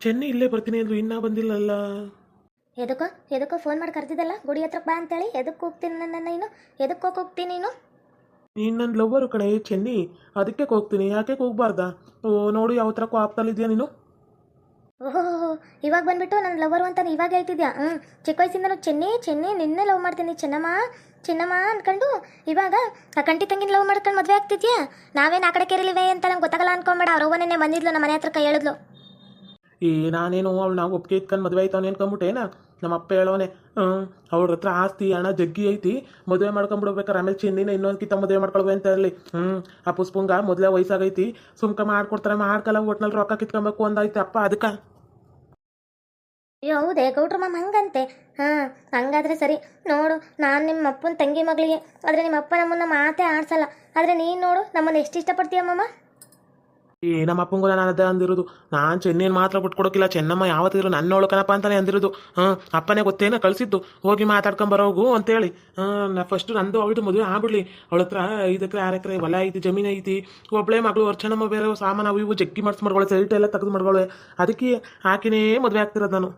ಚೆನ್ನಿ ಇಲ್ಲೇ ಬರ್ತೀನಿ ಅಂದ್ರು ಇನ್ನೂ ಬಂದಿಲ್ಲಲ್ಲ? ಎದಕ್ಕೋ ಎದಕ್ಕೋ ಫೋನ್ ಮಾಡಿ ಕರ್ತಿದ್ದಲ್ಲ ಗುಡಿ ಹತ್ರ ಬಾ ಅಂತೇಳಿ. ಎದಕ್ಕೆ ಹೋಗ್ತೀನಿ ನನ್ನ ನೀನು? ಎದಕ್ಕೆ ಹೋಗಿ ಹೋಗ್ತೀನಿ ನೀನು? ನೀನು ನನ್ನ ಲವ್ವರು ಕಣೆ ಚೆನ್ನಿ. ಅದಕ್ಕೆ ಹೋಗ್ತೀನಿ. ಯಾಕೆ ಹೋಗ್ಬಾರ್ದಾ? ಓ ನೋಡು ಯಾವ ಥರ ಕೋಪ್ತಲ್ಲಿದ್ಯಾ ನೀನು? ಓಹೋ, ಇವಾಗ ಬಂದ್ಬಿಟ್ಟು ನನ್ನ ಲವರು ಅಂತ ಇವಾಗ ಹೇಳ್ತಿದ್ಯಾ? ಹ್ಞೂ ಚಿಕ್ಕ ವಯಸ್ಸಿಂದನೂ ಚೆನ್ನಿ ಚೆನ್ನಿ, ನಿನ್ನೆ ಲವ್ ಮಾಡ್ತೀನಿ ಚೆನ್ನಮ್ಮ ಚೆನ್ನಮ್ಮ ಅನ್ಕೊಂಡು ಇವಾಗ ಆ ಕಂಟಿ ತಂಗಿನ ಲವ್ ಮಾಡ್ಕೊಂಡು ಮದುವೆ ಆಗ್ತಿದ್ಯಾ? ನಾವೇನು ಆ ಕಡೆ ಕೇರಲಿವೆ ಅಂತ ನಂಗೆ ಗೊತ್ತಾಗಲ್ಲ ಅನ್ಕೊಂಬೇಡ. ಅವ್ರವ್ವ ನೆನ್ನೆ ಬಂದಿದ್ಲು ನಮ್ಮ ಮನೆ ಹತ್ರ ಕೈ ಹೇಳಿದ್ಲು. ಈ ನಾನೇನು ಅವಳು ನಾವು ಒಪ್ಪಿಗೆ ಇತ್ಕೊಂಡು ಮದುವೆ ಆಯ್ತಾವನೆ ಅನ್ಕೊಂಬಿಟ್ಟೇನ ನಮ್ಮ ಅಪ್ಪ ಹೇಳೋನೆ ಹ್ಞೂ ಅವ್ರ ಹತ್ರ ಆಸ್ತಿ, ಹಣ, ಜಗ್ಗಿ ಐತಿ, ಮದುವೆ ಮಾಡ್ಕೊಂಬಿಡ್ಬೇಕಾರೆ ಆಮೇಲೆ ಚಿಂದಿನ ಇನ್ನೊಂದು ಕಿತ್ತ ಮದುವೆ ಮಾಡ್ಕೊಳ್ಬೇಕು ಅಂತ ಹೇಳಿ. ಹ್ಞೂ ಆ ಪುಷ್ಪಂಗ ಮೊದಲೇ ವಯಸ್ಸಾಗೈತಿ, ಸುಮ್ಕ ಮಾಡ್ಕೊಡ್ತಾರೆ, ಮಾಡ್ಕಲ್ಲ ಒಟ್ನಲ್ಲಿ ರೊಕ್ಕ ಕಿತ್ಕೊಬೇಕು ಅಂದಾಯ್ತಿ, ಅಪ್ಪ ಅದಕ್ಕೆ ಹೌದೇ ಗೌಡ್ರಮ್ಮ ಹಂಗಂತೆ. ಹಾಂ, ಹಂಗಾದ್ರೆ ಸರಿ, ನೋಡು, ನಾನು ನಿಮ್ಮ ಅಪ್ಪನ ತಂಗಿ ಮಗಳಿಗೆ, ಆದರೆ ನಿಮ್ಮ ಅಪ್ಪ ನಮ್ಮನ್ನ ಮಾತೇ ಆಡ್ಸಲ್ಲ. ಆದರೆ ನೀನು ನೋಡು, ನಮ್ಮನ್ನು ಎಷ್ಟು ಇಷ್ಟಪಡ್ತೀಯ ಮಾಮ? ಈ ನಮ್ಮ ನಾನು ಅದ ಅಂದಿರೋದು? ನಾನು ಚೆನ್ನೇನು ಮಾತ್ರ ಬಿಟ್ಕೊಡೋಕಿಲ್ಲ. ಚೆನ್ನಮ್ಮ ಯಾವತ್ತಿದ್ರು ನನ್ನ ಒಳಕನಪ್ಪ ಅಂತಾನೆ ಅಂದಿರೋದು. ಹಾಂ, ಅಪ್ಪನೇ ಗೊತ್ತೇನ ಕಳಿಸಿದ್ದು? ಹೋಗಿ ಮಾತಾಡ್ಕೊಂಬರೋಗು ಅಂತೇಳಿ. ನಾ ಫಸ್ಟ್ ನಂದು ಅವಳದು ಮದುವೆ ಆಗ್ಬಿಡ್ಲಿ. ಅವಳ ಹತ್ರ ಐದು ಎಕರೆ, ಆರು ಎಕರೆ ಹೊಲ ಐತಿ, ಜಮೀನು ಐತಿ. ಒಬ್ಳೆ ಮಗಳು ಅರ್ಚನಮ್ಮ ಬೇರೆ ಸಾಮಾನು ಅವು ಇವು ಜಗ್ಗಿ ಮಾಡ್ಸಿ ಮಾಡ್ಕೊಳ್ಳೆ ಸೈಟ್ ಎಲ್ಲ ತೆಗೆದು ಮಾಡ್ಕೊಳ್ಳೆ ಅದಕ್ಕೆ ಆಕಿನೇ ಮದುವೆ ಆಗ್ತಿರೋದು ನಾನು.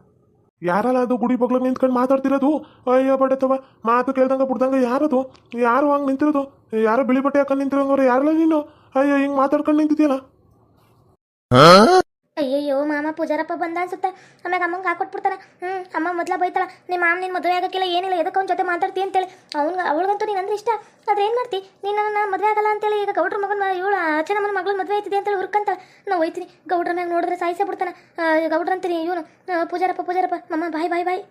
ಯಾರಲ್ಲ ಅದು ಗುಡಿ ಬಗ್ಲಾಗ ನಿಂತ್ಕೊಂಡು ಮಾತಾಡ್ತಿರೋದು? ಅಯ್ಯೋ, ಬಡತವ. ಮಾತು ಕೇಳ್ದಂಗೆ ಬಿಡ್ದಂಗೆ ಯಾರದು? ಯಾರು ಹಂಗೆ ನಿಂತಿರೋದು? ಯಾರೋ ಬಿಳಿ ಬಟ್ಟೆ ಹಾಕೊಂಡು ನಿಂತಿರೋಂಗವ್ರು ಯಾರಲ್ಲ ನೀನು? ಅಯ್ಯೋ, ಹಿಂಗೆ ಮಾತಾಡ್ಕೊಂಡು ನಿಂತಿದ್ಯಲ್ಲ? ಅಯ್ಯಯ್ಯೋ, ಮಾಮ, ಪೂಜಾರಪ್ಪ ಬಂದ ಅನ್ಸುತ್ತೆ. ಆಮ್ಯಾಗ ಅಮ್ಮಂಗೆ ಹಾಕೊಟ್ಬಿಡ್ತಾನೆ ಹ್ಮ್, ಅಮ್ಮ ಮೊದ್ಲ ಬೈತಾಳ ನಿಮ್ಮ ಮಾಮ ನಿನ್ ಮದುವೆ ಆಗಕ್ಕಿಲ್ಲ, ಏನಿಲ್ಲ ಎದಕ್ಕೆ ಅವ್ನ ಜೊತೆ ಮಾತಾಡ್ತಿ? ಅಂತೇಳಿ. ಅವ್ನಿಗೆ, ಅವಳಿಗಂತೂ ನೀನು ಅಂದ್ರೆ ಇಷ್ಟ. ಆದ್ರೆ ಏನು ಮಾಡ್ತಿ? ನೀನು ನನ್ನ ಮದುವೆ ಆಗಲ್ಲ ಅಂತೇಳಿ, ಈಗ ಗೌಡ್ರ ಮಗನ ಇವಳು ಮನ ಮಗಳ ಮದುವೆ ಆಯ್ತಿದೆ ಅಂತೇಳಿ ಹುರ್ಕಂತಾಳೆ. ನಾ ಹೋಯ್ತೀನಿ. ಗೌಡ್ರ ಮ್ಯಾಗ ನೋಡಿದ್ರೆ ಸಾಯಿಸೇ ಬಿಡ್ತಾನ. ಗೌಡ್ರ ಅಂತೀನಿ, ಇವನು ಪೂಜಾರಪ್ಪ ಪೂಜಾರಪ್ಪ ಮಮ್ಮ ಬಾಯ್ ಬಾಯ್ ಬಾಯ್.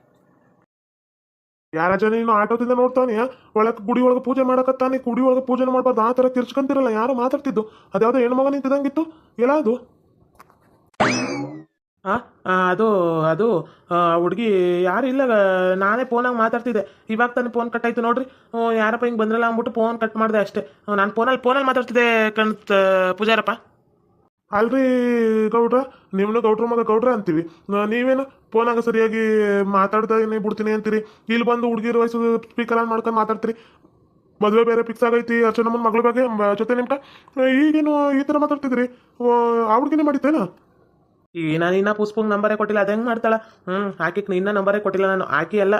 ಯಾರ ಜನ ನೀನು ಆಟೋದಿಂದ ನೋಡ್ತಾನೆ ಒಳಗೆ ಗುಡಿ ಒಳಗೆ ಪೂಜೆ ಮಾಡಕತ್ತಾನೆ. ಗುಡಿ ಒಳಗೆ ಪೂಜೆ ಮಾಡಬಾರ್ದು. ಆ ತರ ತಿರ್ಚ್ಕೊಂತಿರಲ್ಲ. ಯಾರು ಮಾತಾಡ್ತಿದ್ದು? ಅದ್ಯಾವುದೋ ಹೆಣ್ಮಗ ಎಲ್ಲ ಆ, ಅದು ಅದು ಹುಡುಗಿ ಯಾರು ಇಲ್ಲ ನಾನೇ ಫೋನಾಗ ಮಾತಾಡ್ತಿದ್ದೆ. ಇವಾಗ ತಾನೇ ಫೋನ್ ಕಟ್ ಆಯ್ತು ನೋಡ್ರಿ. ಯಾರಪ್ಪ ಹಿಂಗೆ ಬಂದ್ರಲ್ಲ ಅಂದ್ಬಿಟ್ಟು ಫೋನ್ ಕಟ್ ಮಾಡಿದೆ ಅಷ್ಟೇ. ನಾನು ಫೋನಲ್ಲಿ ಫೋನಲ್ಲಿ ಮಾತಾಡ್ತಿದ್ದೆ ಕಣ್ ಪೂಜಾರಪ್ಪ. ಅಲ್ರಿ ಗೌಡ್ರ ನಿಮ್ಮನ್ನು ಗೌಡ್ರ ಮಗ ಗೌಡ್ರ ಅಂತೀವಿ. ನೀವೇನು ಫೋನಾಗ ಸರಿಯಾಗಿ ಮಾತಾಡ್ತಾ ಬಿಡ್ತೀನಿ ಅಂತೀರಿ. ಇಲ್ಲಿ ಬಂದು ಹುಡುಗಿರ ವಯಸ್ಸು ಸ್ಪೀಕರ್ ಆನ್ ಮಾಡ್ಕೊಂಡು ಮಾತಾಡ್ತೀರಿ. ಮದುವೆ ಬೇರೆ ಫಿಕ್ಸ್ ಆಗೈತಿ ಅರ್ಚನಮ್ಮನ ಮಗಳ ಬಗ್ಗೆ ಜೊತೆ ನಿಮ್ಗೆ ಈಗೇನು ಈ ಥರ ಮಾತಾಡ್ತಿದ್ರಿ? ಆ ಹುಡುಗಿನೇ ಮಾಡಿತ್ತೇನ ಈ ನಾನು ಇನ್ನ ಪುಷ್ಪಂಗೆ ನಂಬರೇ ಕೊಟ್ಟಿಲ್ಲ ಅದು ಹೆಂಗೆ ಮಾಡ್ತಾಳ? ಹ್ಞೂ ಆಕಿಗೆ ನಿನ್ನ ನಂಬರೇ ಕೊಟ್ಟಿಲ್ಲ ನಾನು. ಆಕಿ ಎಲ್ಲ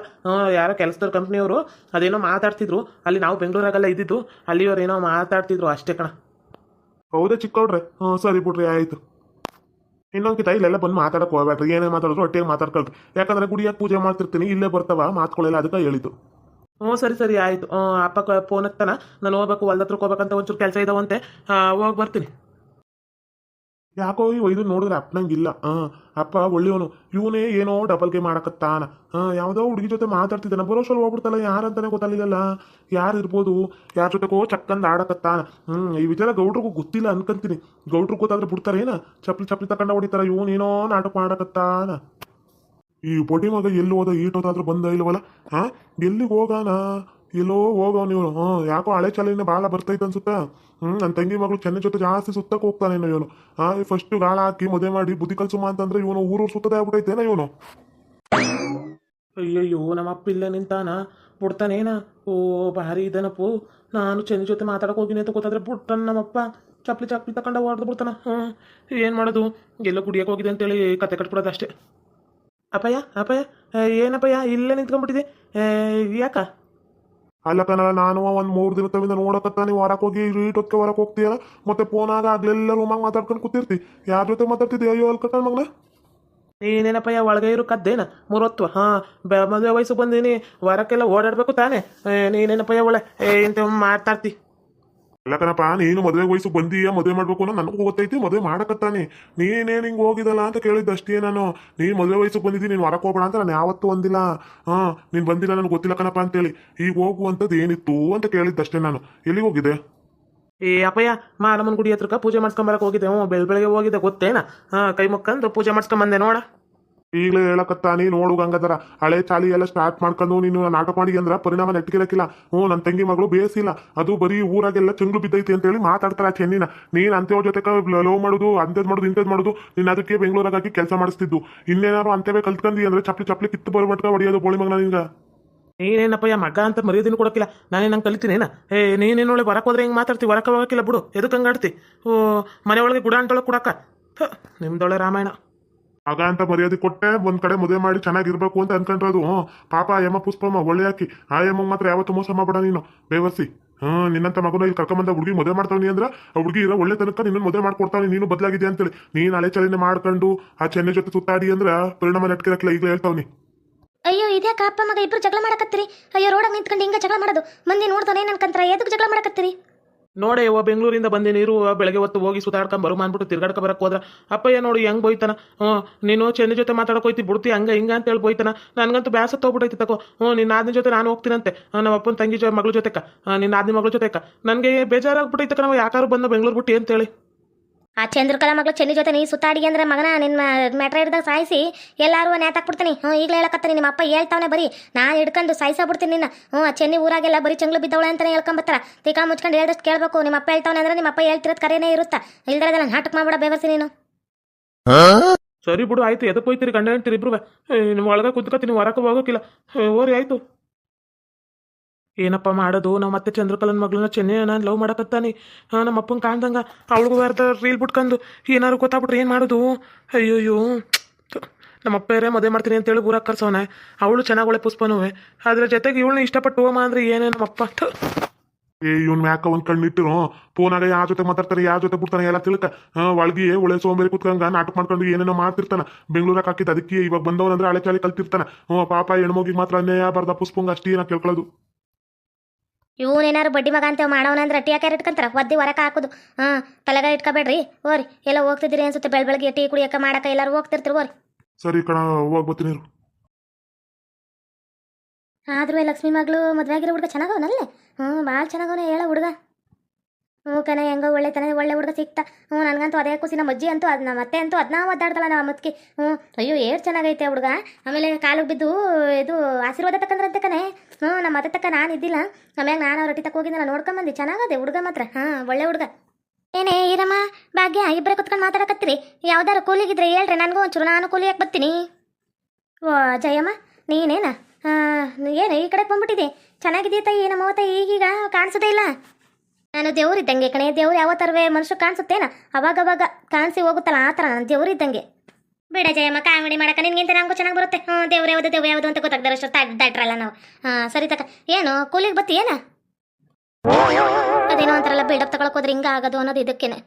ಯಾರೋ ಕೆಲಸದವ್ರ ಕಂಪ್ನಿಯವರು ಅದೇನೋ ಮಾತಾಡ್ತಿದ್ರು. ಅಲ್ಲಿ ನಾವು ಬೆಂಗಳೂರಾಗೆಲ್ಲ ಇದ್ದಿದ್ದು ಅಲ್ಲಿಯವ್ರು ಏನೋ ಮಾತಾಡ್ತಿದ್ರು ಅಷ್ಟೇ ಕಣ. ಹೌದಾ ಚಿಕ್ಕವ್ರೆ ಹ್ಞೂ ಸರಿ ಬಿಡ್ರಿ ಆಯಿತು. ಇನ್ನೊಂದು ಕಿತ ಇಲ್ಲೆಲ್ಲ ಬಂದು ಮಾತಾಡಕ್ಕೆ ಹೋಗ್ಬೇಡ್ರಿ ಏನೇ ಮಾತಾಡಿದ್ರು ಒಟ್ಟಿಗೆ ಮಾತಾಡ್ಕೊಳ್ರಿ. ಯಾಕಂದ್ರೆ ಗುಡಿಯಾಗ ಪೂಜೆ ಮಾಡ್ತಿರ್ತೀನಿ ಇಲ್ಲೇ ಬರ್ತಾವ ಮಾತ್ಕೊಳ್ಳಿಲ್ಲ ಅದಕ್ಕೆ ಹೇಳಿದ್ದು. ಹ್ಞೂ ಸರಿ ಸರಿ ಆಯಿತು. ಅಪ್ಪ ಫೋನ್ ಹತ್ತಾನ. ನಾನು ಹೋಗ್ಬೇಕು ಹೊಲ್ದ ಹತ್ರಕ್ಕೆ ಹೋಗ್ಬೇಕಂತ ಒಂಚೂರು ಕೆಲಸ ಇದಾವಂತೆ. ಹೋಗಿ ಬರ್ತೀನಿ. ಯಾಕೋ ಇದು ನೋಡಿದ್ರೆ ಅಪ್ಪನಂಗಿಲ್ಲ. ಹಾಂ ಅಪ್ಪ ಒಳ್ಳೆಯವನು. ಇವನೇ ಏನೋ ಡಬಲ್ ಗೇಮ್ ಮಾಡಕತ್ತಾನ. ಹಾಂ ಯಾವುದೋ ಹುಡುಗಿ ಜೊತೆ ಮಾತಾಡ್ತಿದ್ದಾನ. ಬರೋಷಲ್ ಹೋಗ್ಬಿಡ್ತಲ್ಲ ಯಾರಂತಾನೆ ಗೊತ್ತಾಗಲಿಲ್ಲಲ್ಲ? ಯಾರು ಇರ್ಬೋದು? ಯಾರ ಜೊತೆಗೋ ಚಕ್ಕಂದ ಆಡಕತ್ತಾನ? ಹ್ಞೂ ಈ ವಿಚಾರ ಗೌಡ್ರಿಗೂ ಗೊತ್ತಿಲ್ಲ ಅನ್ಕಂತೀನಿ. ಗೌಡ್ರಿಗೆ ಗೊತ್ತಾದ್ರೆ ಬಿಡ್ತಾರೇನ ಚಪ್ಪಲಿ ಚಪ್ಲಿ ತಕೊಂಡ ಹೊಡಿತಾರ ಇವನೇನೋ ನಾಟಕ ಮಾಡಕತ್ತಾನ? ಈ ಪೊಟಿ ಮಗ ಎಲ್ಲಿ ಹೋದ ಈಟೋದಾದ್ರೂ ಬಂದ ಇಲ್ವಲ್ಲ? ಹಾ ಎಲ್ಲಿಗೆ ಹೋಗಾನ? ಎಲ್ಲೋ ಹೋಗೋ ನೀವು ಹ್ಞೂ ಯಾಕೋ ಹಳೆ ಚಾಲಿನ ಭಾಳ ಬರ್ತೈತೆ ಅನ್ಸುತ್ತಾ? ಹ್ಞೂ ನನ್ನ ತಂಗಿ ಮಗಳು ಚೆನ್ನೈ ಜೊತೆ ಜಾಸ್ತಿ ಸುತ್ತಕ್ಕೆ ಹೋಗ್ತಾನೇನೋ ಇವನು. ಆ ಫಸ್ಟ್ ಗಾಳ ಹಾಕಿ ಮದುವೆ ಮಾಡಿ ಬುದ್ಧಿ ಕಲ್ಸುಮ ಅಂತಂದ್ರೆ ಇವನು ಊರೂರು ಸುತ್ತದೇ ಆಗ್ಬಿಟ್ಟೈತೇನ ಇವನು. ಅಯ್ಯಯ್ಯೋ ನಮ್ಮ ಅಪ್ಪ ಇಲ್ಲೇ ನಿಂತಾನ? ಬಿಡ್ತಾನೇನ? ಓ ಭಾರಿ ಇದನಪ್ಪು ನಾನು ಚೆನ್ನೈ ಜೊತೆ ಮಾತಾಡಕ್ಕೆ ಹೋಗಿನಿ ಅಂತ ಗೊತ್ತಾದ್ರೆ ಬಿಡ್ತಾನ ನಮ್ಮಪ್ಪ ಚಪ್ಲಿ ಚಪ್ಲಿ ತಕೊಂಡ ಹೊಡೆದು ಬಿಡ್ತಾನ. ಏನು ಮಾಡೋದು? ಎಲ್ಲ ಕುಡಿಯೋಕೆ ಹೋಗಿದೆ ಅಂತೇಳಿ ಕತೆ ಕಟ್ಬಿಡೋದು ಅಷ್ಟೇ ಅಪ್ಪಯ್ಯ ಏ, ಏನಪ್ಪಯ್ಯ ಇಲ್ಲೇ ನಿಂತ್ಕೊಂಡ್ಬಿಟ್ಟಿದೆ ಯಾಕ? ಅಲ್ಲ ಕಣಲ್ಲ ನಾನು ಒಂದು ಮೂರ್ ದಿನ ತವಿಂದ ನೋಡಕತ್ತ ನೀವು ಹೊರಕ್ಕೆ ಹೋಗಿ ಈಟೊಕ್ಕೆ ಹೊರಕ್ ಹೋಗ್ತೀಯ ಮತ್ತೆ ಫೋನಾಗ ಆಗ್ಲೆಲ್ಲ ರೂಮಾಗ ಮಾತಾಡ್ಕೊಂಡು ಕೂತಿರ್ತಿ. ಯಾರ ಜೊತೆ ಮಾತಾಡ್ತಿದ್ದೆ? ಅಯ್ಯೋ ಅಲ್ಲಿ ಕಟ್ಟ ಮಗನ ನೀನೇನಪ್ಪಯ್ಯ ಒಳಗೆ ಇರು ಕದ್ದೇನ? ಮೂರೊತ್ತು ಹಾ ಮದುವೆ ವಯಸ್ಸು ಬಂದೀನಿ ವಾರಕ್ಕೆಲ್ಲ ಓಡಾಡ್ಬೇಕು ತಾನೇ. ಏ, ನೀನೇನಪ್ಪಯ್ಯ ಒಳ್ಳೆ ಇಂತ ಮಾತಾಡ್ತಿ? ಕಣಪ್ಪ ನೀನು ಮದುವೆ ವಯಸ್ಸು ಬಂದೀಯ? ಮದುವೆ ಮಾಡ್ಬೇಕು ಅನ್ನೋ ನನಗೂ ಗೊತ್ತೈತಿ, ಮದುವೆ ಮಾಡಕತ್ತಾನೆ. ನೀನೇನು ನಿಂಗೆ ಹೋಗಿದಲ್ಲ ಅಂತ ಕೇಳಿದ್ದು ಅಷ್ಟೇ ನಾನು. ನೀನು ಮದುವೆ ವಯಸ್ಸು ಬಂದಿದ್ದೀನಿ ನೀನು ಹೊರಕ್ಕೆ ಹೋಗೋಣ ಅಂತ ನಾನು ಯಾವತ್ತೂ ಒಂದಿಲ್ಲ ಹಾಂ, ನೀನು ಬಂದಿಲ್ಲ ನನಗೆ ಗೊತ್ತಿಲ್ಲ ಕಣಪ್ಪ ಅಂತೇಳಿ. ಈಗ ಹೋಗುವಂಥದ್ದು ಏನಿತ್ತು ಅಂತ ಕೇಳಿದ್ದಷ್ಟೇ ನಾನು. ಎಲ್ಲಿಗೆ ಹೋಗಿದೆ ಏ, ಅಪ್ಪಯ್ಯ, ಮಾರಮ್ಮನ ಗುಡಿ ಹತ್ರಕ್ಕೆ ಪೂಜೆ ಮಾಡ್ಸ್ಕೊಂಬರಕ್ಕೆ ಹೋಗಿದ್ದೆ. ಹ್ಞೂ ಬೆಳ ಬೆಳಗ್ಗೆ ಹೋಗಿದ್ದೆ. ಗೊತ್ತೇನ? ಹಾಂ, ಕೈ ಮುಕ್ಕಂದು ಪೂಜೆ ಮಾಡ್ಸ್ಕೊಂಬಂದೆ, ನೋಡ. ಈಗಲೇ ಹೇಳಕತ್ತಾನಿ ನೋಡು ಗಂಗಾಧರ, ಹಳೆ ಚಾಲಿ ಎಲ್ಲ ಸ್ಟಾರ್ಟ್ ಮಾಡ್ಕೊಂಡು ನೀನು ನಾಟಕ ಮಾಡಿ ಅಂದ್ರ ಪರಿಣಾಮ ನೆಟ್ಟಿಗಿರಕ್ಕಿಲ್ಲ ಹ್ಞೂ ನನ್ನ ತಂಗಿ ಮಗಳು ಬೇಸಿಲ್ಲ. ಅದು ಬರೀ ಊರಾಗೆಲ್ಲ ಚಂಗ್ಳು ಬಿದ್ದೈತಿ ಅಂತ ಹೇಳಿ ಮಾತಾಡ್ತಾರ ಚೆನ್ನಿನ. ನೀನು ಅಂತ್ಯವ್ರ ಜೊತೆ ಲವ್ ಮಾಡೋದು ಅಂತ ಮಾಡೋದು ಇಂಥದ್ದು ಮಾಡೋದು, ನೀನು ಅದಕ್ಕೆ ಬೆಂಗಳೂರಾಗಿ ಕೆಲಸ ಮಾಡಿಸ್ತಿದ್ದು. ಇನ್ನೇನಾರು ಅಂತ್ಯವೇ ಕಲ್ತ್ಕೊಂಡಿ ಅಂದ್ರೆ ಚಪ್ಪಲಿ ಚಪ್ಪಲಿ ಕಿತ್ತು ಬರ್ಬಟ್ಕ ಹೊಡಿಯೋದು ಬೋಳಿ ಮಗನ ನಿಂಗ. ಏನೇನಪ್ಪಯ್ಯ ಮಗ ಅಂತ ಮರ್ಯಾದಿನೂ ಕೊಡೋಕ್ಕಿಲ್ಲ ನಾನೇ ನಂಗೆ ಕಲಿತೀನೇನ? ಏ ನೀನೇನೊಳ್ಳೆ ಹೊರಕ್ಕೆ ಹೋದ್ರೆ ಹಿಂಗೆ ಮಾತಾಡ್ತಿ? ಹೊರಕ್ಕೆ ಹೋಗೋಕ್ಕಿಲ್ಲ ಬಿಡು. ಎದಕ್ಕೆ ಹಂಗಾಡ್ತಿ? ಓ, ಮನೆ ಒಳಗೆ ಗುಡ ಅಂತೊಳಗೆ ಕೊಡಕ್ಕ ನಿಮ್ದೊಳೆ ರಾಮಾಯಣ. ಮಗ ಅಂತ ಮರ್ಯಾದೆ ಕೊಟ್ಟೆ, ಒಂದ್ ಕಡೆ ಮದುವೆ ಮಾಡಿ ಚೆನ್ನಾಗಿರ್ಬೇಕು ಅಂತ ಅನ್ಕೊಂಡ್ರದು. ಪಾಪ ಯಮ್ಮ ಪುಷ್ಪಮ್ಮ, ಒಳ್ಳೆ ಹಾಕಿ ಆ ಯಮ್ಮ ಮಾತ್ರ ಯಾವತ್ತು ಮೋಸ ಮಾಡಬೇಡ ನೀನು. ಬೇವರ್ಸಿ ಹ್ಮ್, ನಿನ್ನಂತ ಮಗನ ಇಲ್ಲಿ ಕರ್ಕೊಂಬಂದ ಹುಡುಗಿ ಮದುವೆ ನೀ ಅಂದ್ರೆ, ಆ ಹುಡುಗಿ ಇರೋ ಒಳ್ಳೆ ತನಕ ನಿನ್ನ ಮದುವೆ ಮಾಡ್ಕೊಡ್ತಾವೆ ನೀನು ಬದಲಾಗಿದೆ ಅಂತೇಳಿ. ನೀನ್ ಹಳೆ ಚಲನೆ ಮಾಡ್ಕೊಂಡು, ಆ ಚೆನ್ನೈ ಜೊತೆ ಸುತ್ತಾಡಿ ಅಂದ್ರೆ ಪರಿಣಾಮ ನಟ್ಕಿರಕ್ಲ ಈಗಲೇ ಹೇಳ್ತಾವ್ನಿ. ಅಯ್ಯೋ ಇದೇ ಅಪ್ಪ ಮಗ ಇಬ್ರು ಜಗಳ ಮಾಡಕತ್ತೀರಿ? ಅಯ್ಯೋ, ರೋಡಾಗ ನಿಂತ್ಕೊಂಡು ಹಿಂಗ ಜಗಳ ಮಾಡೋದು. ಮಂದಿ ನೋಡ್ತಾನೆ ನನ್ಕಂತ್ರ ಎದಕ್ ಜಗಳ ಮಾಡಕತ್ತೀರಿ? ನೋಡೆ ಇವ ಬೆಂಗಳೂರಿಂದ ಬಂದೆ, ನೀರು ಬೆಳಗ್ಗೆ ಹೊತ್ತು ಹೋಗಿ ಸುತ್ತಾಡ್ಕೊಂಡ್ ಬರು ಅಂದ್ಬಿಟ್ಟು ತಿರ್ಗಾಡ್ಕ ಬರಕ್ಕೆ ಹೋದ್ರ, ಅಪ್ಪಯ್ಯ ನೋಡು, ಹೆಂಗ್ ಬೋಯ್ತಾನ ಹ್ಞೂ, ನೀನು ಚೆನ್ನ ಜೊತೆ ಮಾತಾಡಕ್ ಹೋಯ್ತಿ, ಬಿಡ್ತಿ ಹಂಗ ಹಿಂಗ ಅಂತ ಹೇಳಿ ಬೋಯ್ತಾನ ನನ್ಗಂತೂ ಬ್ಯಾಸ ತೋಗ್ಬಿಟ್ಟೈತಿ ತಗೋ ಹ್ಞೂ, ನಿನ್ನ ಆದ್ನ ಜೊತೆ ನಾನು ಹೋಗ್ತೀನಂತೆ. ನಮ್ಮ ಅಪ್ಪನ ತಂಗಿ ಜೊ ಮಗಳ ಜೊತೆಕ. ನಿನ್ನ ಆದ್ನಿ ಮಗಳ ಜೊತೆಕ. ನನಗೆ ಬೇಜಾರಾಗ್ಬಿಟ್ಟೈತಕ ನಾವು ಯಾಕಾರು ಬಂದು ಬೆಂಗಳೂರು ಬಿಟ್ಟು ಅಂತೇಳಿ. ಆ ಚಂದ್ರಕಲಾ ಮಗಳು ಚೆನ್ನಿ ಜೊತೆ ನೀ ಸುತ್ತಾಡಿ ಅಂದ್ರೆ ಮಗನ ನಿನ್ನ ಮೆಟ್ರ ಹಿಡ್ದಾಗ ಸಾಯಿಸಿ ಎಲ್ಲಾರು ನೇತಾಕ್ಬಿಡ್ತೀನಿ ಹ್ಞೂ, ಈಗಲೇ ಹೇಳಕತ್ತೀನಿ. ನಿಮ್ಮ ಅಪ್ಪ ಹೇಳ್ತಾವನೆ ಬರೀ. ನಾನು ಹಿಡ್ಕೊಂಡು ಸಾಯಿಸಾಬಿಡ್ತೀನಿ ನಿನ್ನ. ಹ್ಞೂ ಚೆನ್ನಿ ಊರಾಗೆಲ್ಲ ಬರೀ ಚಂಗ್ಳು ಬಿದ್ದವಳೆ ಅಂತಾನೆ ಹೇಳ್ಕೊಂಬತ್ತಾರ ತೀಕಾ ಮುಚ್ಕೊಂಡು ಹೇಳ್ದಷ್ಟು ಕೇಳಬೇಕು. ನಿಮ್ಮ ಅಪ್ಪ ಹೇಳ್ತಾವನೆ ಅಂದ್ರೆ ನಿಮ್ಮ ಅಪ್ಪ ಹೇಳ್ತಿರೋದು ಕರೆನೇ ಇರುತ್ತಾ. ಇಲ್ದ್ರೆ ನಾಟಕ ಮಾಡ್ಬೇಡ ಬೇವರ್ಸಿ ನೀನು. ಸರಿ ಬಿಡು, ಆಯ್ತು. ಎದಕ್ಕೆ ಹೋಯ್ತೀರಿ ಗಂಡ ಹೇಳ್ತೀರಿ ಇಬ್ರು ನಿಮ್ಮ ಒಳಗೆ ಕುತ್ಕೋತೀನಿ ಹೊರಕ್ಕೆ ಹೋಗೋಕಿಲ್ಲ. ಓರಿ ಆಯ್ತು. ಏನಪ್ಪ ಮಾಡೋದು? ನಾವು ಮತ್ತೆ ಚಂದ್ರಕಲನ್ ಮಗಳನ್ನ ಚೆನ್ನೈ ನಾನು ಲವ್ ಮಾಡಕತ್ತಾನೆ. ಹಾಂ, ನಮ್ಮ ಅಪ್ಪನ ಕಾಣ್ದಂಗ ಅವಳಿಗೂ ವ್ಯರ್ಥ ರೀಲ್ ಬಿಟ್ಕೊಂಡು ಏನಾರು ಗೊತ್ತಾಗ್ಬಿಟ್ರೆ ಏನು ಮಾಡೋದು? ಅಯ್ಯೋಯ್ಯೋ. ನಮ್ಮ ಅಪ್ಪರೇ ಮದುವೆ ಮಾಡ್ತೀನಿ ಅಂತೇಳಿ ಊರಾಗ ಕರ್ಸೋನೆ ಅವಳು ಚೆನ್ನಾಗಿ ಒಳ್ಳೆ ಪುಷ್ಪನುವೆ. ಅದ್ರ ಜೊತೆಗೆ ಇವಳನ್ನ ಇಷ್ಟಪಟ್ಟು ಹೋಗಮ್ಮ ಅಂದ್ರೆ ಏನೇ ನಮ್ಮ ಅಪ್ಪ. ಏ, ಇವ್ನ ಮ್ಯಾಕ ಒಂದ್ ಕಣ್ಣಿಟ್ಟಿರು ಫೋನಾಗ ಯಾವ ಜೊತೆ ಮಾತಾಡ್ತಾರೆ ಯಾವ ಜೊತೆ ಬಿಡ್ತಾನೆ ಎಲ್ಲ ತಿಳ್ಕ. ಒಳಗೆ ಒಳ್ಳೆ ಸೋಂಬೇರಿ ಕುತ್ಕಂಗ, ನಾಟಕ ಮಾಡ್ಕೊಂಡು ಏನೇನೋ ಮಾಡ್ತಿರ್ತಾನ. ಬೆಂಗಳೂರಾಗ ಹಾಕಿದ್ದ ಅದಕ್ಕೆ ಇವಾಗ ಬಂದವನಂದ್ರೆ ಹಳೆ ಚಾಳಿ ಕಲ್ತಿರ್ತಾನ. ಹ್ಞೂ ಪಾಪ ಹೆಣ್ಮಗಿಗೆ ಮಾತ್ರ ಅನ್ಯಾಯ ಬರ್ದ ಪುಷ್ಪಂಗ ಅಷ್ಟೇ ನಾ ಕೇಳ್ಕೊಳ್ಳೋದು. ಇವನೇನಾರು ಬಡ್ಡಿ ಮಗ ಅಂತ ಮಾಡೋನಂದ್ರೆ ಅಟ್ಟಿ ಯಾಕೆ ಇಟ್ಕೊಂತಾರ? ಒದ್ದಿ ಹೊರಕ ಹಾಕೋದು. ಹಾ ತಲೆಗ ಇಟ್ಕೋಬೇಡ್ರಿ. ಓರಿ ಎಲ್ಲ ಹೋಗ್ತಿದ್ರಿ ಅನ್ಸುತ್ತೆ ಬೆಳ್ ಬೆಳಗ್ಗೆ ಟೀ ಕುಡಿಯೋಕೆ ಮಾಡಕ್ಕೆ ಎಲ್ಲಾರು ಹೋಗ್ತಿರ್ತೀರಿ ಓರಿ ಸರಿ ಕಣ ಹೋಗ್ ಬರ್ತೀನಿ. ಆದ್ರೂ ಲಕ್ಷ್ಮಿ ಮಗಳು ಮದ್ವೆ ಆಗಿರೋ ಹುಡುಗ ಚೆನ್ನಾಗವನಲ್ಲೇ? ಹ್ಞೂ ಭಾಳ ಚೆನ್ನಾಗವನ ಹೇಳ ಹುಡುಗ. ಹ್ಞೂ ಕಣ, ಹೆಂಗೋ ಒಳ್ಳೆ ತನ ಒಳ್ಳೆ ಹುಡುಗ ಸಿಕ್ತ. ಹ್ಞೂ, ನನಗಂತೂ ಅದೇ ಖುಷಿ, ನಮ್ಮ ಅಜ್ಜಿ ಅಂತೂ ಅದು, ನಮ್ಮ ಅಂತೂ ಅದನ್ನ ಒದ್ದಾಡ್ದಲ್ಲ ನಮ್ಮ ಅಮ್ಮತ್ಕಿ ಹ್ಞೂ, ಅಯ್ಯೋ ಏರ್ ಚೆನ್ನಾಗೈತೆ ಹುಡುಗ. ಆಮೇಲೆ ಕಾಲಿಗೆ ಬಿದ್ದು ಇದು ಆಶೀರ್ವಾದ ತಕ್ಕಂದ್ರಂತೆ ಕಣೆ. ಹ್ಞೂ, ನಮ್ಮ ಅತ್ತೆ ತಕ್ಕ ನಾನು ಇದ್ದಿಲ್ಲ. ಆಮ್ಯಾಗ ನಾನು ಅವ್ರ ರೊಟ್ಟಿ ತಕ್ಕ ಹೋಗಿದ್ದಲ್ಲ ನೋಡ್ಕೊಂಬಂದು ಚೆನ್ನಾಗದೆ ಹುಡುಗ ಮಾತ್ರ. ಹಾಂ, ಒಳ್ಳೆ ಹುಡುಗ. ಏನೇ, ಈರಮ್ಮ, ಭಾಗ್ಯ ಇಬ್ಬರೇ ಕುತ್ಕೊಂಡು ಮಾತಾಡಕತ್ತೀರಿ? ಯಾವ್ದಾರು ಕೂಲಿಗಿದ್ರೆ ಹೇಳ್ರಿ, ನನಗೂ ಒಂಚೂರು, ನಾನು ಕೂಲಿಯಾಗಿ ಬರ್ತೀನಿ. ಓ, ಜಯಮ್ಮ, ನೀನೇನ? ಏನು, ಈ ಕಡೆ ಬಂದ್ಬಿಟ್ಟಿದೆ ಚೆನ್ನಾಗಿದೆಯಾ ತಾಯಿ? ನಮ್ಮ ಅವತ್ತ ಈಗೀಗ ಕಾಣಿಸೋದೇ ಇಲ್ಲ. ನಾನು ದೇವರಿದ್ದಂಗೆ ಕಣೆ, ದೇವ್ರು ಯಾವತ್ತರವೇ ಮನುಷ್ಯ ಕಾಣಿಸುತ್ತೇನ? ಅವಾಗ ಕಾಣಿಸಿ ಹೋಗುತ್ತಲ್ಲ ಆ ಥರ ನಾನು ದೇವರಿದ್ದಂಗೆ ಬೇಡ ಜಯಮ್ಮ, ಕಾಮಿಡಿ ಮಾಡಕ ನಿನ್ಗಿಂತ ನಂಗೂ ಚೆನ್ನಾಗಿ ಬರುತ್ತೆ. ಹ್ಞೂ ದೇವ್ರು ಯಾವುದು ದೇವ್ರು ಯಾವುದು ಅಂತ ಗೊತ್ತಾಗ್ದಾರೆ ಅಷ್ಟು ದಾಟ್ರಲ್ಲ ನಾವು. ಹಾಂ, ಸರಿ ತಕ. ಏನು, ಕೂಲಿಗೆ ಬತ್ತಿ ಏನ ಅದೇನೋ ಅಂತಾರಲ್ಲ ಬಿಲ್ಡಪ್ ತಗೊಳಕ್ ಹೋದ್ರೆ ಹಿಂಗ ಆಗೋದು ಅನ್ನೋದು ಇದಕ್ಕೇನೆ.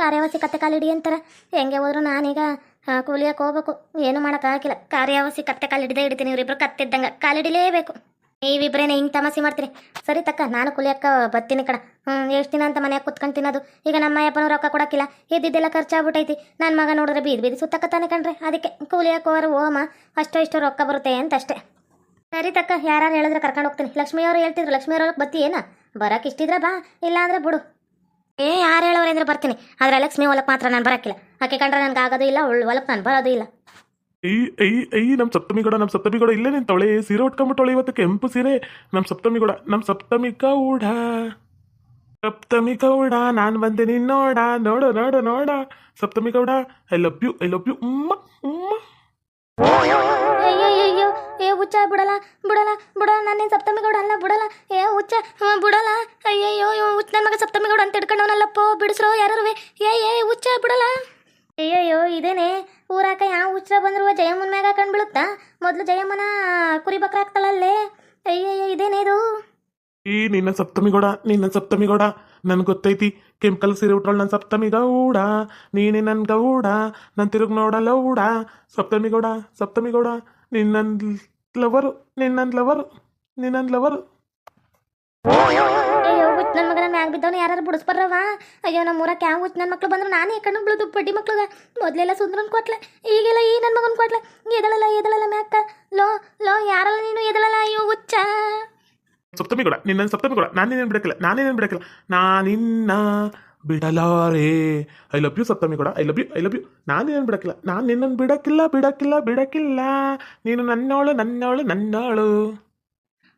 ಕಾರ್ಯವಾಸಿ ಕತ್ತೆ ಕಾಲಿಡಿ ಅಂತಾರ. ಹೆಂಗೆ ಹೋದ್ರು ನಾನೀಗ ಕೂಲಿಯಕ್ಕೆ ಹೋಗ್ಬೇಕು. ಏನು ಮಾಡೋಕ್ಕಾಗಿಲ್ಲ ಕಾರ್ಯವಾಸಿ ಕತ್ತೆ ಕಾಲಿಡಿದೇ ಹಿಡಿತೀನಿ, ಇವರಿಬ್ರು ಕತ್ತಿದ್ದಂಗೆ. ಕಾಲಿಡಿಲೇಬೇಕು ನೀವಿಬ್ರೇನೆ ಹಿಂಗೆ ತಮಾಸೆ ಮಾಡ್ತೀರಿ? ಸರಿ ತಕ್ಕ, ನಾನು ಕುಲಿಯಕ್ಕ ಬರ್ತೀನಿ ಕಡ. ಹ್ಞೂ ಎಷ್ಟು ದಿನ ಅಂತ ಮನೆಯಾಗ ಕುತ್ಕೊಂಡು ತಿನ್ನೋದು? ಈಗ ನಮ್ಮ ಅಯ್ಯಪ್ಪನೂ ರೊಕ್ಕ ಕೊಡಕ್ಕಿಲ್ಲ. ಇದ್ದಿದ್ದೆಲ್ಲ ಖರ್ಚಾಗ್ಬಿಟ್ಟೈತಿ ನನ್ನ ಮಗ ನೋಡಿದ್ರೆ ಬೀದಿ ಬೀದಿ ಸುತ್ತಕತ್ತಾನೆ ಕಣ್ರಿ. ಅದಕ್ಕೆ ಕೂಲಿಯಕ್ಕೆ ಹೋರ ಓಮ, ಅಷ್ಟೋ ಇಷ್ಟೋ ರೊಕ್ಕ ಬರುತ್ತೆ ಅಂತ ಅಷ್ಟೇ ಸರಿ ತಕ್ಕ ಯಾರು ಹೇಳಿದ್ರೆ ಕರ್ಕೊಂಡು ಹೋಗ್ತೀನಿ. ಲಕ್ಷ್ಮಿ ಅವರು ಹೇಳ್ತಿದ್ರು. ಲಕ್ಷ್ಮಿ ಅವ್ರಿಗೆ ಬತ್ತಿ ಏನ? ಬರಕ್ಕೆ ಇಷ್ಟಿದ್ರೆ ಬಾ, ಇಲ್ಲ ಅಂದ್ರೆ ಬಿಡು. ಏ, ಯಾರು ಹೇಳೋರು ಅಂದ್ರೆ ಬರ್ತೀನಿ. ಆದ್ರೆ ಲಕ್ಷ್ಮಿ ಹೊಲಕ್ಕೆ ಮಾತ್ರ ನಾನು ಬರಕ್ಕಿಲ್ಲ. ಆಕೆ ಕಂಡ್ರೆ ನನಗೆ ಆಗೋದು ಇಲ್ಲ, ಒಳ್ಳೆ ಹೊಲಕ್ಕೆ ನಾನು ಬರೋದು ಇಲ್ಲ. ಐ ಐ ಐ ನಮ್ಮ ಸಪ್ತಮಿ ಗೌಡ ನಮ್ಮ ಸಪ್ತಮಿ ಗೌಡ ಇಲ್ಲೇ ನಿಂತವಳೆ. ಸೀರೆ ಉಟ್ಕೊಂಬಿಟ್ಟವಳೆ ಇವತ್ತು ಕೆಂಪು ಸೀರೆ. ನಮ್ಮ ಸಪ್ತಮಿ ಗೌಡ ನಮ್ಮ ಸಪ್ತಮಿ ಗೌಡ. ಸಪ್ತಮಿ ಗೌಡ, ನಾನು ಬಂದೆ ನಿನ್ನೋಡ ನೋಡು. ನೋಡು, ನೋಡ Saptami Gowda, I love you, I love you. ಉಮ್ಮ ಉಮ್ಮ. ಅಯ್ಯೋ ಏ, ಹುಚ್ಚ ಬಿಡಲ್ಲ ಬಿಡಲ್ಲ ಬಿಡಲ್ಲ ನಾನೇನು ಸಪ್ತಮಿ ಗೌಡ ಅಲ್ಲ ಬಿಡಲ್ಲ ಏ, ಹುಚ್ಚ ಬಿಡಲ್ಲ ಅಯ್ಯಯ್ಯೋ ಹುಚ್ಚ ನನ್ನ ಮಗ ಸಪ್ತಮಿ ಗೌಡ ಅಂತ ಹಿಡ್ಕೊಂಡವನಲ್ಲಪ್ಪೋ, ಬಿಡಿಸ್ರೋ ಯಾರು ಏ ಏ, ಹುಚ್ಚ ಬಿಡಲ್ಲ ಅಯ್ಯಯ್ಯೋ, ಇದೇನೆ? ಊರಾಕ ಯಾವ ಹುಚ್ಚರ ಬಂದ್ರು ಜಯಮ್ಮನ ಮ್ಯಾಗ ಕಂಡು ಬೀಳುತ್ತಾ ಮೊದಲು ಜಯಮ್ಮನ ಕುರಿ ಬಕ್ರ ಹಾಕ್ತಾಳಲ್ಲೇ ಅಯ್ಯಯ್ಯೋ, ಇದೇನೆ ಇದು? ಈ ನಿನ್ನ ಸಪ್ತಮಿ ಗೌಡ ನಿನ್ನ ಸಪ್ತಮಿ ಗೌಡ ನನ್ಗೆ ಗೊತ್ತೈತಿ. ಕೆಂಪಲ್ ಸೀರೆ ಉಟ್ರಳು ನನ್ನ ಸಪ್ತಮಿ ಗೌಡ ನೀನೇ ನನ್ನ ಗೌಡ ನನ್ನ ತಿರುಗ್ ನೋಡಲ್ಲ ಊಡ. ಸಪ್ತಮಿ ಗೌಡ ಸಪ್ತಮಿ ಗೌಡ ನಿನ್ನ ಲವರು ನಿನ್ನ ಲವರು ನಿನ್ನ ಲವರು. ಮ್ಯಾಗ ಬಿದ್ದವನು ಯಾರು ಬಿಡಿಸ್ಬಾರವ ಅಯ್ಯೋ ನಮ್ಮ ಊರ ಯಾವ ಹುಚ್ಚು ನನ್ನ ಮಕ್ಳು ಬಂದ್ರೆ ನಾನೇ ಕಣ್ಣು ಬಿಳೋದು ಬಡ್ಡಿ ಮಕ್ಳಿಗೆ. ಮೊದಲೆಲ್ಲ ಸುಂದ್ರನ್ ಕೊಟ್ಲೆ. ಈಗೆಲ್ಲ ಈ ನನ್ನ ಮಗನ ಕೊಟ್ಲೆ? ಎದಳಲ್ಲ ಎದಳಲ್ಲ ಮ್ಯಾಕ ಲೋ ಲೋ, ಯಾರಲ್ಲ ನೀನು? ಎದಳಲ್ಲ, ಅಯ್ಯೋ, ಹುಚ್ಚ. ಸಪ್ತಮಿ ಕೂಡ ನಿನ್ನ ಸಪ್ತಮಿ ಕೂಡ. ನಾನೇನೇನು ಬಿಡಕ್ಕಿಲ್ಲ ನಾನೇನೇನು ಬಿಡಕ್ಕಿಲ್ಲ. ನಾನಿನ್ನ ಬಿಡಲಾರೆ. ಐ ಲವ್ ಯು ಸಪ್ತಮಿ ಕೂಡ. I love you I love you ನಾನೇನು ಬಿಡಕ್ಕಿಲ್ಲ. ನಾನು ನಿನ್ನನ್ನು ಬಿಡಕ್ಕಿಲ್ಲ ಬಿಡಕ್ಕಿಲ್ಲ ಬಿಡಕ್ಕಿಲ್ಲ. ನೀನು ನನ್ನೋಳು ನನ್ನೋಳು ನನ್ನೋಳು.